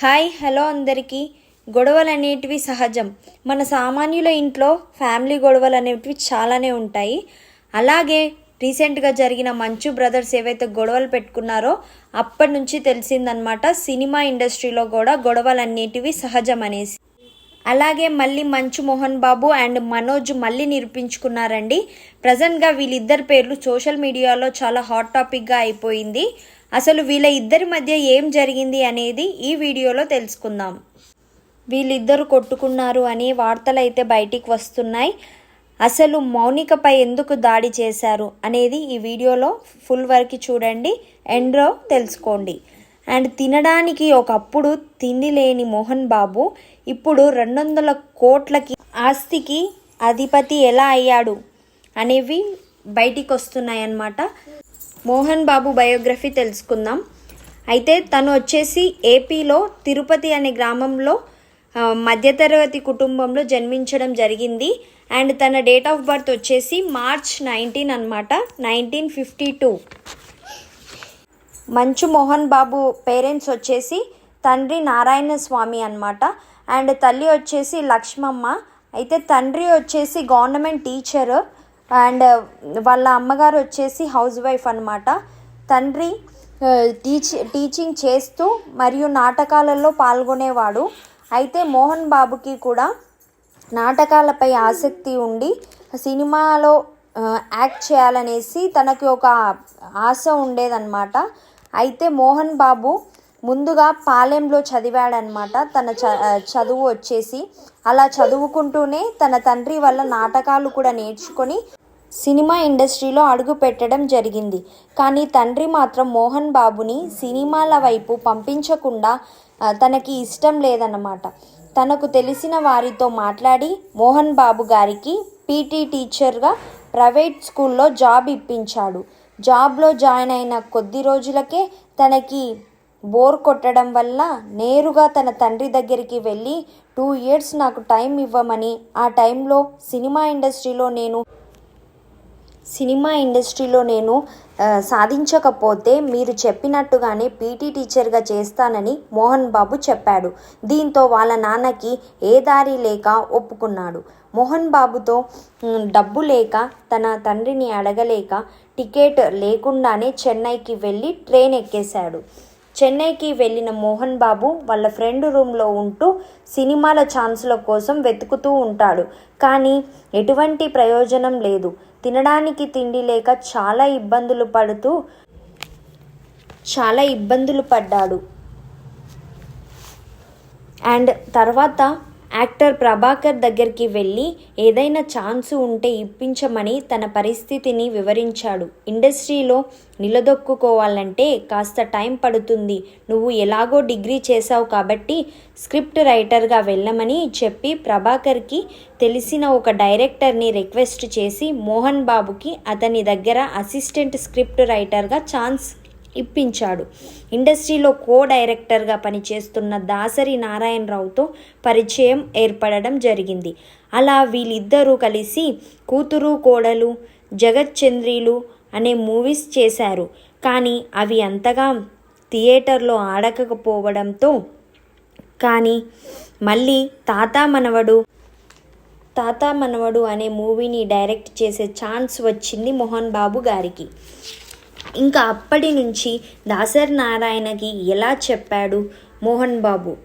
Hi hello అందరికీ. గొడవలు అనేటివి సహజం. మన సామాన్యుల ఇంట్లో ఫ్యామిలీ గొడవలు అనేటివి చాలానే ఉంటాయి. అలాగే రీసెంట్గా జరిగిన మంచు బ్రదర్స్ ఏవైతే గొడవలు పెట్టుకున్నారో అప్పటి నుంచి తెలిసిందనమాట సినిమా ఇండస్ట్రీలో కూడా గొడవలు అనేటివి సహజం అనేసి అలాగే మళ్ళీ మంచు మోహన్ బాబు అండ్ మనోజ్ మళ్ళీ నిరూపించుకున్నారండి. ప్రజెంట్గా వీళ్ళిద్దరి పేర్లు సోషల్ మీడియాలో చాలా హాట్ టాపిక్గా అయిపోయింది. అసలు వీళ్ళ ఇద్దరి మధ్య ఏం జరిగింది అనేది ఈ వీడియోలో తెలుసుకుందాం. వీళ్ళిద్దరు కొట్టుకున్నారు అనే వార్తలు అయితే బయటికి వస్తున్నాయి. అసలు మౌనికపై ఎందుకు దాడి చేశారు అనేది ఈ వీడియోలో ఫుల్ వరకు చూడండి ఎండ్రో తెలుసుకోండి. అండ్ తినడానికి ఒకప్పుడు తిండి లేని మోహన్ బాబు ఇప్పుడు రెండు వందల కోట్లకి ఆస్తికి అధిపతి ఎలా అయ్యాడు అనేవి బయటికి వస్తున్నాయన్నమాట. మోహన్ బాబు బయోగ్రఫీ తెలుసుకుందాం. అయితే తను వచ్చేసి ఏపీలో తిరుపతి అనే గ్రామంలో మధ్యతరగతి కుటుంబంలో జన్మించడం జరిగింది. అండ్ తన డేట్ ఆఫ్ బర్త్ వచ్చేసి మార్చ్ నైన్టీన్ అనమాట nineteen fifty two. Manchu Mohan Babu parents వచ్చేసి తండ్రి నారాయణ స్వామి అన్నమాట. అండ్ తల్లి వచ్చేసి లక్ష్మమ్మ. అయితే తండ్రి వచ్చేసి గవర్నమెంట్ టీచర్. అండ్ వాళ్ళ అమ్మగారు వచ్చేసి హౌస్ వైఫ్ అన్నమాట. తండ్రి టీచ్ టీచింగ్ చేస్తూ మరియు నాటకాలలో పాల్గొనేవాడు. అయితే మోహన్ బాబుకి కూడా నాటకాలపై ఆసక్తి ఉండి సినిమాలో యాక్ట్ చేయాలనేసి తనకి ఒక ఆశ ఉండేదన్నమాట. అయితే మోహన్ బాబు ముందుగా పాలెంలో చదివాడనమాట. తన చ చదువు వచ్చేసి అలా చదువుకుంటూనే తన తండ్రి వల్ల నాటకాలు కూడా నేర్చుకొని సినిమా ఇండస్ట్రీలో అడుగు పెట్టడం జరిగింది. కానీ తండ్రి మాత్రం మోహన్ బాబుని సినిమాల వైపు పంపించకుండా తనకి ఇష్టం లేదన్నమాట తనకు తెలిసిన వారితో మాట్లాడి మోహన్ బాబు గారికి పీటీ టీచర్గా ప్రైవేట్ స్కూల్లో జాబ్ ఇప్పించాడు. జాబ్లో జాయిన్ అయిన కొద్ది రోజులకే తనకి బోర్ కొట్టడం వల్ల నేరుగా తన తండ్రి దగ్గరికి వెళ్ళి టూ ఇయర్స్ నాకు టైం ఇవ్వమని ఆ టైంలో సినిమా ఇండస్ట్రీలో నేను సినిమా ఇండస్ట్రీలో నేను సాధించకపోతే మీరు చెప్పినట్టుగానే పీటీ టీచర్గా చేస్తానని మోహన్ బాబు చెప్పాడు. దీంతో వాళ్ళ నాన్నకి ఏ దారి లేక ఒప్పుకున్నాడు. మోహన్ బాబుతో డబ్బు లేక తన తండ్రిని అడగలేక టికెట్ లేకుండానే చెన్నైకి వెళ్ళి ట్రైన్ ఎక్కేశాడు. చెన్నైకి వెళ్ళిన మోహన్ బాబు వాళ్ళ ఫ్రెండ్ రూమ్లో ఉంటూ సినిమాల ఛాన్సుల కోసం వెతుకుతూ ఉంటాడు. కానీ ఎటువంటి ప్రయోజనం లేదు. తినడానికి తిండి లేక చాలా ఇబ్బందులు పడుతూ చాలా ఇబ్బందులు పడ్డాడు. అండ్ తర్వాత యాక్టర్ ప్రభాకర్ దగ్గరికి వెళ్ళి ఏదైనా ఛాన్సు ఉంటే ఇప్పించమని తన పరిస్థితిని వివరించాడు. ఇండస్ట్రీలో నిలదొక్కుకోవాలంటే కాస్త టైం పడుతుంది. నువ్వు ఎలాగో డిగ్రీ చేశావు కాబట్టి స్క్రిప్ట్ రైటర్గా వెళ్ళమని చెప్పి ప్రభాకర్కి తెలిసిన ఒక డైరెక్టర్ని రిక్వెస్ట్ చేసి మోహన్ బాబుకి అతని దగ్గర అసిస్టెంట్ స్క్రిప్ట్ రైటర్గా ఛాన్స్ ఇప్పించాడు. ఇండస్ట్రీలో కో డైరెక్టర్గా పనిచేస్తున్న దాసరి నారాయణరావుతో పరిచయం ఏర్పడడం జరిగింది. అలా వీళ్ళిద్దరూ కలిసి కూతురు కోడలు జగత్చంద్రీలు అనే మూవీస్ చేశారు. కానీ అవి అంతగా థియేటర్లో ఆడకపోవడంతో కానీ మళ్ళీ తాత మనవడు తాత మనవడు అనే మూవీని డైరెక్ట్ చేసే ఛాన్స్ వచ్చింది మోహన్ బాబు గారికి. ఇంకా అప్పటి నుంచి దాసరి నారాయణకి ఎలా చెప్పాడు మోహన్ బాబు?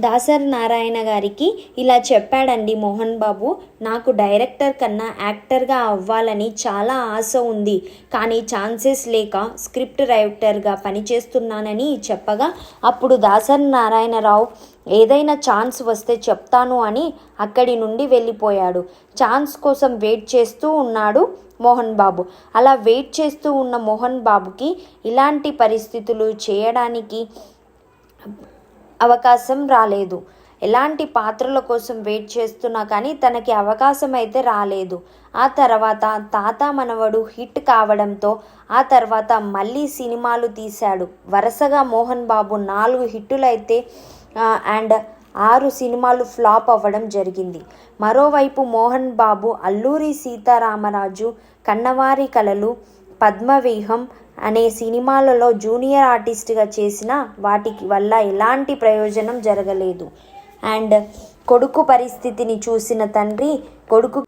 దాసరి నారాయణ గారికి ఇలా చెప్పాడండి మోహన్ బాబు నాకు డైరెక్టర్ కన్నా యాక్టర్గా అవ్వాలని చాలా ఆశ ఉంది. కానీ ఛాన్సెస్ లేక స్క్రిప్ట్ రైటర్గా పనిచేస్తున్నానని చెప్పగా అప్పుడు దాసరి నారాయణరావు ఏదైనా ఛాన్స్ వస్తే చెప్తాను అని అక్కడి నుండి వెళ్ళిపోయాడు. ఛాన్స్ కోసం వెయిట్ చేస్తూ ఉన్నాడు మోహన్ బాబు. అలా వెయిట్ చేస్తూ ఉన్న మోహన్ బాబుకి ఇలాంటి పరిస్థితులు చేయడానికి అవకాశం రాలేదు. ఎలాంటి పాత్రల కోసం వెయిట్ చేస్తున్నా కానీ తనకి అవకాశం అయితే రాలేదు. ఆ తర్వాత తాత మనవడు హిట్ కావడంతో ఆ తర్వాత మళ్ళీ సినిమాలు తీశాడు. వరుసగా మోహన్ బాబు నాలుగు హిట్టులైతే అండ్ ఆరు సినిమాలు ఫ్లాప్ అవ్వడం జరిగింది. మరోవైపు మోహన్ బాబు అల్లూరి సీతారామరాజు కన్నవారి కలలు పద్మవ్యూహం అనే సినిమాలలో జూనియర్ ఆర్టిస్ట్గా చేసిన వాటికి వల్ల ఎలాంటి ప్రయోజనం జరగలేదు. అండ్ కొడుకు పరిస్థితిని చూసిన తండ్రి కొడుకు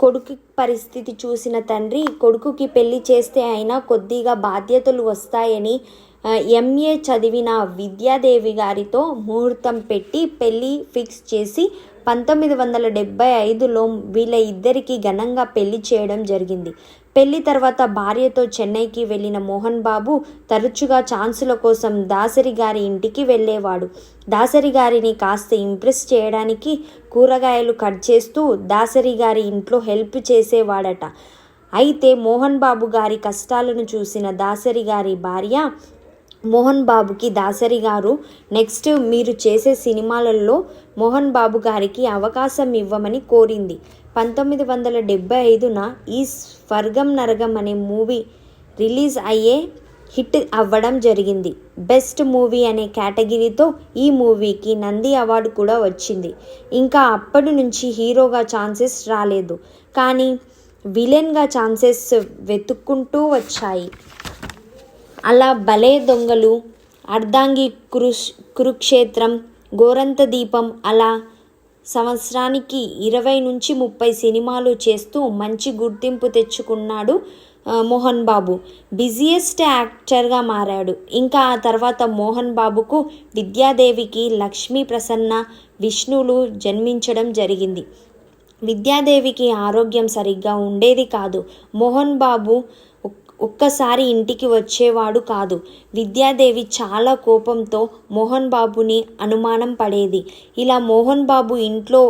కొడుకు పరిస్థితి చూసిన తండ్రి కొడుకుకి పెళ్ళి చేస్తే అయినా కొద్దిగా బాధ్యతలు వస్తాయని ఎంఏ చదివిన విద్యాదేవి గారితో ముహూర్తం పెట్టి పెళ్ళి ఫిక్స్ చేసి పంతొమ్మిది వందల డెబ్బై ఐదులో వీళ్ళ ఇద్దరికి ఘనంగా పెళ్ళి చేయడం జరిగింది. పెళ్ళి తర్వాత భార్యతో చెన్నైకి వెళ్ళిన మోహన్ బాబు తరచుగా ఛాన్సుల కోసం దాసరి గారి ఇంటికి వెళ్ళేవాడు. దాసరి గారిని కాస్త ఇంప్రెస్ చేయడానికి కూరగాయలు కట్ చేస్తూ దాసరి గారి ఇంట్లో హెల్ప్ చేసేవాడట. అయితే మోహన్ బాబు గారి కష్టాలను చూసిన దాసరి గారి భార్య మోహన్ బాబుకి దాసరి గారు. నెక్స్ట్ మీరు చేసే సినిమాలలో మోహన్ బాబు గారికి అవకాశం ఇవ్వమని కోరింది. పంతొమ్మిది వందల డెబ్బై ఐదున ఈ స్వర్గం నరగం అనే మూవీ రిలీజ్ అయ్యే హిట్ అవ్వడం జరిగింది. బెస్ట్ మూవీ అనే కేటగిరీతో ఈ మూవీకి నంది అవార్డు కూడా వచ్చింది. ఇంకా అప్పటి నుంచి హీరోగా ఛాన్సెస్ రాలేదు. కానీ విలన్గా ఛాన్సెస్ వెతుక్కుంటూ వచ్చాయి. అలా భలే దొంగలు అర్ధాంగి కురుష్ కురుక్షేత్రం గోరంత దీపం అలా సంవత్సరానికి ఇరవై నుంచి ముప్పై సినిమాలు చేస్తూ మంచి గుర్తింపు తెచ్చుకున్నాడు మోహన్ బాబు. బిజియెస్ట్ యాక్టర్గా మారాడు. ఇంకా ఆ తర్వాత మోహన్ బాబుకు విద్యాదేవికి లక్ష్మీ ప్రసన్న విష్ణువులు జన్మించడం జరిగింది. విద్యాదేవికి ఆరోగ్యం సరిగ్గా ఉండేది కాదు. మోహన్ బాబు ఒక్కసారి ఇంటికి వచ్చేవాడు కాదు. విద్యాదేవి చాలా కోపంతో మోహన్ బాబుని అనుమానం పడేది. ఇలా మోహన్ బాబు ఇంట్లో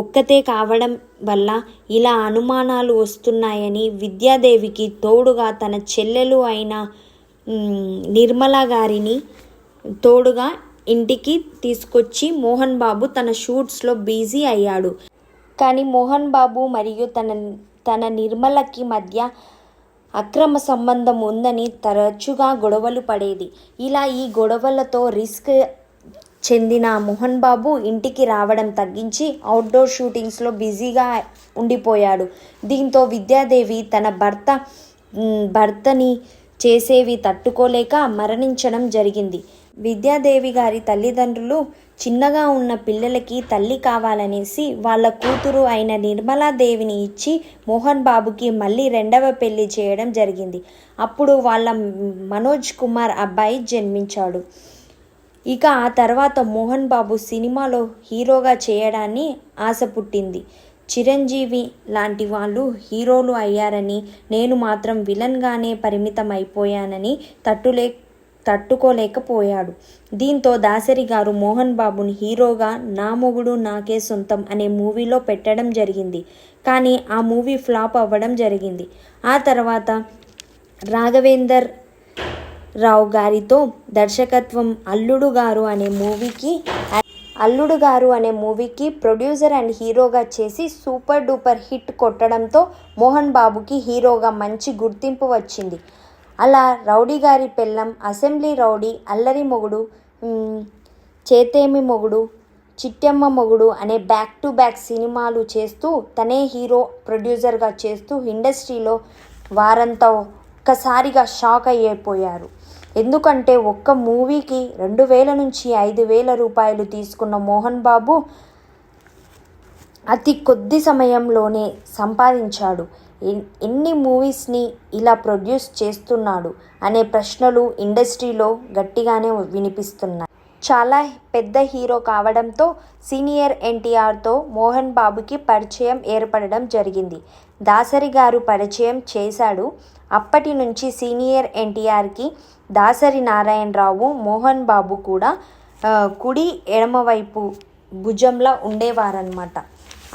ఒక్కతే కావడం వల్ల ఇలా అనుమానాలు వస్తున్నాయని విద్యాదేవికి తోడుగా తన చెల్లెలు అయిన నిర్మల గారిని తోడుగా ఇంటికి తీసుకొచ్చి మోహన్ బాబు తన షూట్స్లో బిజీ అయ్యాడు. కానీ మోహన్ బాబు మరియు తన తన నిర్మలకి మధ్య అక్రమ సంబంధం ఉందని తరచుగా గొడవలు పడేది. ఇలా ఈ గొడవలతో రిస్క్ చెందిన మోహన్ బాబు ఇంటికి రావడం తగ్గించి అవుట్డోర్ షూటింగ్స్లో బిజీగా ఉండిపోయాడు. దీంతో విద్యాదేవి తన భర్త భర్తని చేసేవి తట్టుకోలేక మరణించడం జరిగింది. విద్యాదేవి గారి తల్లిదండ్రులు చిన్నగా ఉన్న పిల్లలకి తల్లి కావాలనేసి వాళ్ళ కూతురు అయిన నిర్మలాదేవిని ఇచ్చి మోహన్ బాబుకి మళ్ళీ రెండవ పెళ్ళి చేయడం జరిగింది. అప్పుడు వాళ్ళ మనోజ్ కుమార్ అబ్బాయి జన్మించాడు. ఇక ఆ తర్వాత మోహన్ బాబు సినిమాలో హీరోగా చేయడాన్ని ఆశ పుట్టింది. చిరంజీవి లాంటి వాళ్ళు హీరోలు అయ్యారని నేను మాత్రం విలన్గానే పరిమితం అయిపోయానని తట్టులే తట్టుకోలేకపోయాడు. దీంతో దాసరి గారు మోహన్ బాబుని హీరోగా నా మొగుడు నాకే సొంతం అనే మూవీలో పెట్టడం జరిగింది. కానీ ఆ మూవీ ఫ్లాప్ అవ్వడం జరిగింది. ఆ తర్వాత రాఘవేందర్ రావు గారితో దర్శకత్వం అల్లుడు గారు అనే మూవీకి అల్లుడు గారు అనే మూవీకి ప్రొడ్యూసర్ అండ్ హీరోగా చేసి సూపర్ డూపర్ హిట్ కొట్టడంతో మోహన్ బాబుకి హీరోగా మంచి గుర్తింపు వచ్చింది. అలా రౌడీ గారి పెళ్ళం అసెంబ్లీ రౌడీ అల్లరి మొగుడు చేతేమి మొగుడు చిట్టమ్మ మొగుడు అనే బ్యాక్ టు బ్యాక్ సినిమాలు చేస్తూ తనే హీరో ప్రొడ్యూసర్గా చేస్తూ ఇండస్ట్రీలో వారంతా ఒక్కసారిగా షాక్ అయిపోయారు ఎందుకంటే ఒక్క మూవీకి రెండు వేల నుంచి ఐదు వేల రూపాయలు తీసుకున్న మోహన్ బాబు అతి కొద్ది సమయంలోనే సంపాదించాడు. ఎన్ని మూవీస్ని ఇలా ప్రొడ్యూస్ చేస్తున్నాడు అనే ప్రశ్నలు ఇండస్ట్రీలో గట్టిగానే వినిపిస్తున్నాయి. చాలా పెద్ద హీరో కావడంతో సీనియర్ ఎన్టీఆర్తో మోహన్ బాబుకి పరిచయం ఏర్పడడం జరిగింది. దాసరి గారు పరిచయం చేశాడు. అప్పటి నుంచి సీనియర్ ఎన్టీఆర్కి దాసరి నారాయణరావు మోహన్ బాబు కూడా కుడి ఎడమవైపు భుజంలా ఉండేవారనమాట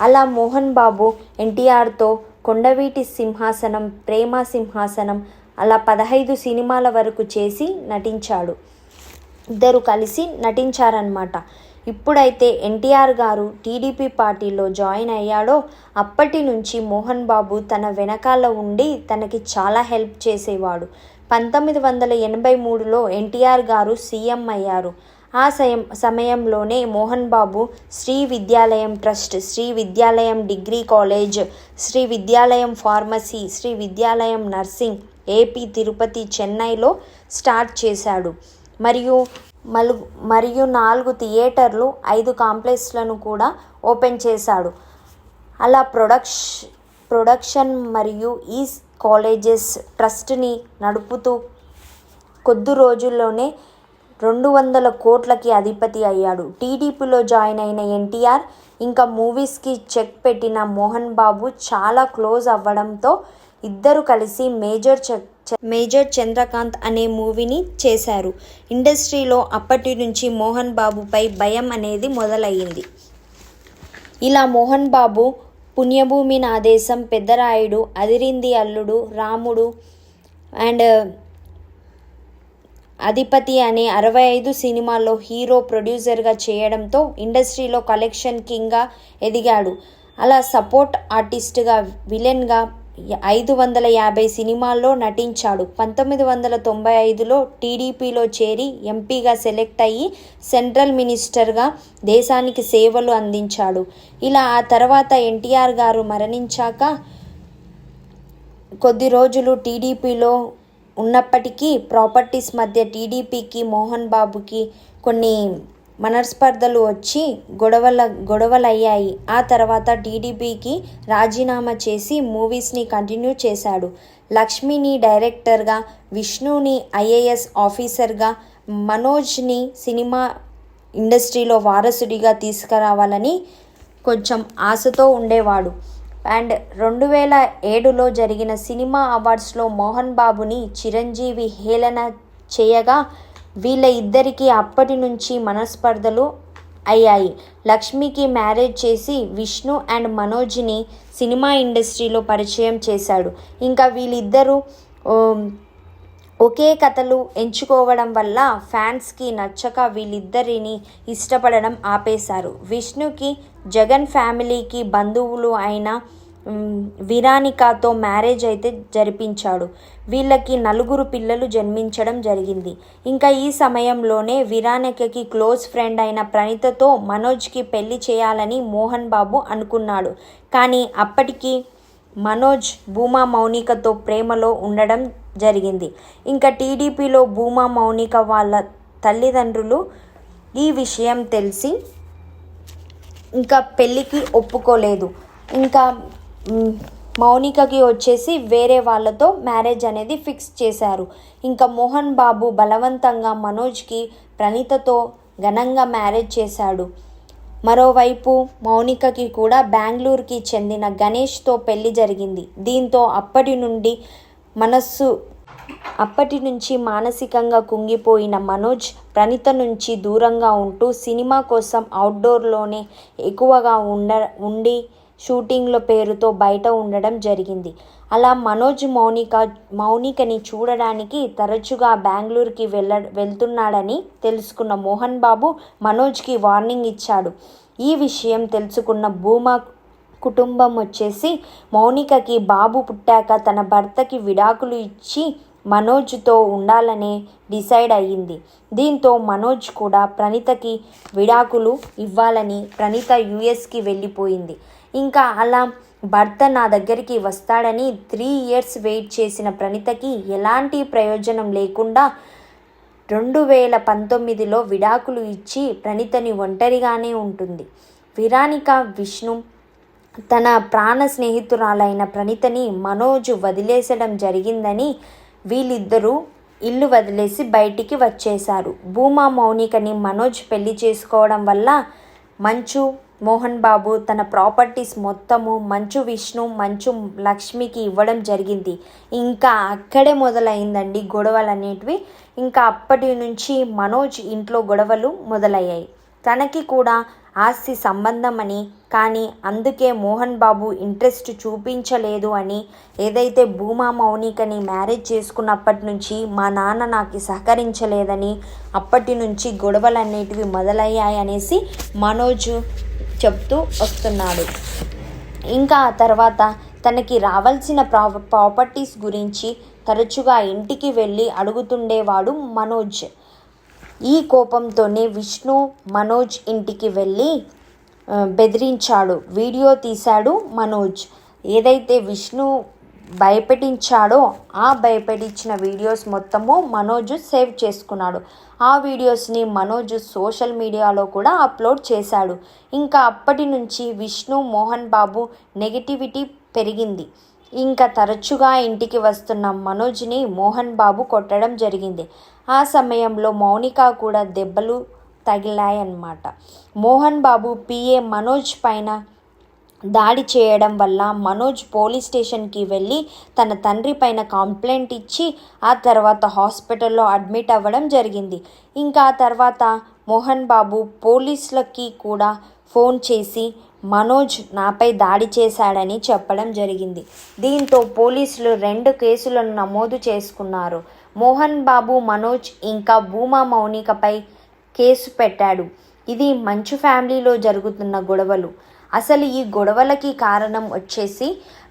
అలా మోహన్ బాబు ఎన్టీఆర్తో కొండవీటి సింహాసనం ప్రేమ సింహాసనం అలా పదహైదు సినిమాల వరకు చేసి నటించాడు. ఇద్దరు కలిసి నటించారనమాట ఇప్పుడైతే ఎన్టీఆర్ గారు టీడీపీ పార్టీలో జాయిన్ అయ్యాడో అప్పటి నుంచి మోహన్ బాబు తన వెనకాల ఉండి తనకి చాలా హెల్ప్ చేసేవాడు. పంతొమ్మిది వందల ఎనభై మూడులో ఎన్టీఆర్ గారు సీఎం అయ్యారు. ఆ సయం సమయంలోనే మోహన్ బాబు శ్రీ విద్యాలయం ట్రస్ట్ శ్రీ విద్యాలయం డిగ్రీ కాలేజ్ శ్రీ విద్యాలయం ఫార్మసీ శ్రీ విద్యాలయం నర్సింగ్ ఏపీ తిరుపతి చెన్నైలో స్టార్ట్ చేశాడు. మరియు మలు మరియు నాలుగు థియేటర్లు ఐదు కాంప్లెక్స్లను కూడా ఓపెన్ చేశాడు. అలా ప్రొడక్ష ప్రొడక్షన్ మరియు ఈ కాలేజెస్ ట్రస్ట్ని నడుపుతూ కొద్ది రోజుల్లోనే రెండు వందల కోట్లకి అధిపతి అయ్యాడు. టీడీపీలో జాయిన్ అయిన ఎన్టీఆర్ ఇంకా మూవీస్కి చెక్ పెట్టిన మోహన్ బాబు చాలా క్లోజ్ అవ్వడంతో ఇద్దరు కలిసి మేజర్ చ మేజర్ చంద్రకాంత్ అనే మూవీని చేశారు. ఇండస్ట్రీలో అప్పటి నుంచి మోహన్ బాబుపై భయం అనేది మొదలయ్యింది. ఇలా మోహన్ బాబు పుణ్యభూమి నా దేశం పెద్దరాయుడు అదిరింది అల్లుడు రాముడు అండ్ అధిపతి అనే అరవై ఐదు సినిమాల్లో హీరో ప్రొడ్యూసర్గా చేయడంతో ఇండస్ట్రీలో కలెక్షన్ కింగ్గా ఎదిగాడు. అలా సపోర్ట్ ఆర్టిస్ట్గా విలన్గా ఐదు వందల యాభై సినిమాల్లో నటించాడు. పంతొమ్మిది వందల తొంభై ఐదులో టీడీపీలో చేరి ఎంపీగా సెలెక్ట్ అయ్యి సెంట్రల్ మినిస్టర్గా దేశానికి సేవలు అందించాడు. ఇలా ఆ తర్వాత ఎన్టీఆర్ గారు మరణించాక కొద్ది రోజులు టీడీపీలో ఉన్నప్పటికీ ప్రాపర్టీస్ మధ్య టీడీపీకి మోహన్ బాబుకి కొన్ని మనస్పర్ధలు వచ్చి గొడవల గొడవలయ్యాయి. ఆ తర్వాత టీడీపీకి రాజీనామా చేసి మూవీస్ని కంటిన్యూ చేశాడు. లక్ష్మిని డైరెక్టర్గా విష్ణుని ఐఏఎస్ ఆఫీసర్గా మనోజ్ని సినిమా ఇండస్ట్రీలో వారసుడిగా తీసుకురావాలని కొంచెం ఆశతో ఉండేవాడు. అండ్ రెండు వేల ఏడులో జరిగిన సినిమా అవార్డ్స్లో మోహన్ బాబుని చిరంజీవి హేళన చేయగా వీళ్ళ ఇద్దరికీ అప్పటి నుంచి మనస్పర్ధలు అయ్యాయి. లక్ష్మికి మ్యారేజ్ చేసి విష్ణు అండ్ మనోజ్ని సినిమా ఇండస్ట్రీలో పరిచయం చేశాడు. ఇంకా వీళ్ళిద్దరూ ఒకే కథలు ఎంచుకోవడం వల్ల ఫ్యాన్స్కి నచ్చక వీళ్ళిద్దరిని ఇష్టపడడం ఆపేశారు. విష్ణుకి జగన్ ఫ్యామిలీకి బంధువులు అయిన విరానికాతో మ్యారేజ్ అయితే జరిపించాడు. వీళ్ళకి నలుగురు పిల్లలు జన్మించడం జరిగింది. ఇంకా ఈ సమయంలోనే విరానికకి క్లోజ్ ఫ్రెండ్ అయిన ప్రణితతో మనోజ్కి పెళ్ళి చేయాలని మోహన్ బాబు అనుకున్నాడు. కానీ అప్పటికి మనోజ్ భూమా మౌనికతో ప్రేమలో ఉండడం జరిగింది. ఇంకా టీడీపీలో భూమా మౌనిక వాళ్ళ తల్లిదండ్రులు ఈ విషయం తెలిసి ఇంకా పెళ్ళికి ఒప్పుకోలేదు. ఇంకా మౌనికకి వచ్చేసి వేరే వాళ్ళతో మ్యారేజ్ అనేది ఫిక్స్ చేశారు. ఇంకా మోహన్ బాబు బలవంతంగా మనోజ్కి ప్రణీతతో ఘనంగా మ్యారేజ్ చేశాడు. మరోవైపు మౌనికకి కూడా బెంగళూరుకి చెందిన గణేష్తో పెళ్ళి జరిగింది. దీంతో అప్పటి నుండి మనస్సు అప్పటి నుంచి మానసికంగా కుంగిపోయిన మనోజ్ ప్రణిత నుంచి దూరంగా ఉంటూ సినిమా కోసం అవుట్డోర్లోనే ఎక్కువగా ఉండ ఉండి షూటింగ్ల పేరుతో బయట ఉండడం జరిగింది. అలా మనోజ్ మౌనిక మౌనికని చూడడానికి తరచుగా బెంగళూరుకి వెళ్ళ వెళ్తున్నాడని తెలుసుకున్న మోహన్ బాబు మనోజ్కి వార్నింగ్ ఇచ్చాడు. ఈ విషయం తెలుసుకున్న భూమా కుటుంబం వచ్చేసి మౌనికకి బాబు పుట్టాక తన భర్తకి విడాకులు ఇచ్చి మనోజ్తో ఉండాలనే డిసైడ్ అయ్యింది. దీంతో మనోజ్ కూడా ప్రణీతకి విడాకులు ఇవ్వాలని ప్రణీత యుఎస్కి వెళ్ళిపోయింది. ఇంకా అలా భర్త నా దగ్గరికి వస్తాడని త్రీ ఇయర్స్ వెయిట్ చేసిన ప్రణీతకి ఎలాంటి ప్రయోజనం లేకుండా రెండు వేల పంతొమ్మిదిలో విడాకులు ఇచ్చి ప్రణీతని ఒంటరిగానే ఉంటుంది. విరానిక విష్ణు తన ప్రాణ స్నేహితురాలైన ప్రణీతని మనోజ్ వదిలేసడం జరిగిందని వీళ్ళిద్దరూ ఇల్లు వదిలేసి బయటికి వచ్చేశారు. భూమా మౌనికని మనోజ్ పెళ్ళి చేసుకోవడం వల్ల మంచు మోహన్ బాబు తన ప్రాపర్టీస్ మొత్తము మంచు విష్ణు మంచు లక్ష్మికి ఇవ్వడం జరిగింది. ఇంకా అక్కడే మొదలైందండి గొడవలు అనేటివి ఇంకా అప్పటి నుంచి మనోజ్ ఇంట్లో గొడవలు మొదలయ్యాయి. తనకి కూడా ఆస్తి సంబంధం అని కానీ అందుకే మోహన్ బాబు ఇంట్రెస్ట్ చూపించలేదు అని ఏదైతే భూమా మౌనికని మ్యారేజ్ చేసుకున్నప్పటి నుంచి మా నాన్న నాకు సహకరించలేదని అప్పటి నుంచి గొడవలు అనేటివి మొదలయ్యాయి అనేసి మనోజ్ చెప్తూ వస్తున్నాడు. ఇంకా ఆ తర్వాత తనకి రావాల్సిన ప్రా ప్రాపర్టీస్ గురించి తరచుగా ఇంటికి వెళ్ళి అడుగుతుండేవాడు మనోజ్. ఈ కోపంతోనే విష్ణు మనోజ్ ఇంటికి వెళ్ళి బెదిరించాడు. వీడియో తీశాడు మనోజ్. ఏదైతే విష్ణు భయపెట్టించాడో ఆ భయపెట్టించిన వీడియోస్ మొత్తము మనోజ్ సేవ్ చేసుకున్నాడు. ఆ వీడియోస్ని మనోజ్ సోషల్ మీడియాలో కూడా అప్లోడ్ చేశాడు. ఇంకా అప్పటి నుంచి విష్ణు మోహన్ బాబు నెగిటివిటీ పెరిగింది. ఇంకా తరచుగా ఇంటికి వస్తున్న మనోజ్ని మోహన్ బాబు కొట్టడం జరిగింది. ఆ సమయంలో మౌనిక కూడా దెబ్బలు తగిలాయన్నమాట. మోహన్ బాబు పిఏ మనోజ్ పైన దాడి చేయడం వల్ల మనోజ్ పోలీస్ స్టేషన్కి వెళ్ళి తన తండ్రి పైన కంప్లైంట్ ఇచ్చి ఆ తర్వాత హాస్పిటల్లో అడ్మిట్ అవ్వడం జరిగింది. ఇంకా తర్వాత మోహన్ బాబు పోలీసులకి కూడా ఫోన్ చేసి మనోజ్ నాపై దాడి చేశాడని చెప్పడం జరిగింది. దీంతో పోలీసులు రెండు కేసులను నమోదు చేసుకున్నారు. మోహన్ బాబు మనోజ్ ఇంకా భూమా మౌనికపై కేసు పెట్టాడు. ఇది మంచు ఫ్యామిలీలో జరుగుతున్న గొడవలు. అసలు ఈ గొడవలకి కారణం వచ్చేసి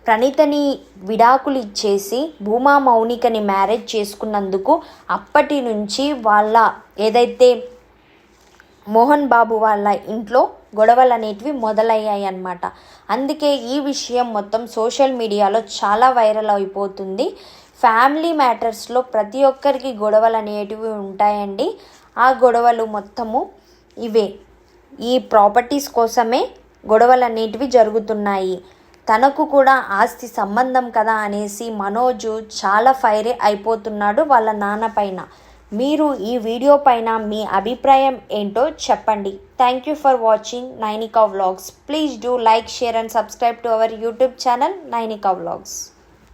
ప్రణీతని విడాకులు ఇచ్చేసి భూమా మౌనికని మ్యారేజ్ చేసుకున్నందుకు అప్పటి నుంచి వాళ్ళ ఏదైతే మోహన్ బాబు వాళ్ళ ఇంట్లో గొడవలు అనేటివి మొదలయ్యాయి అన్నమాట. అందుకే ఈ విషయం మొత్తం సోషల్ మీడియాలో చాలా వైరల్ అయిపోతుంది. ఫ్యామిలీ మ్యాటర్స్లో ప్రతి ఒక్కరికి గొడవలు అనేటివి ఉంటాయండి. ఆ గొడవలు మొత్తము ఇవే. ఈ ప్రాపర్టీస్ కోసమే గొడవలు అనేటివి జరుగుతున్నాయి. తనకు కూడా ఆస్తి సంబంధం కదా అనేసి మనోజు చాలా ఫైర్ అయిపోతున్నాడు వాళ్ళ నాన్న పైన. మీరు ఈ వీడియో పైన మీ అభిప్రాయం ఏంటో చెప్పండి. Thank you for watching Nainika vlogs please do like share and subscribe to our YouTube channel Nainika vlogs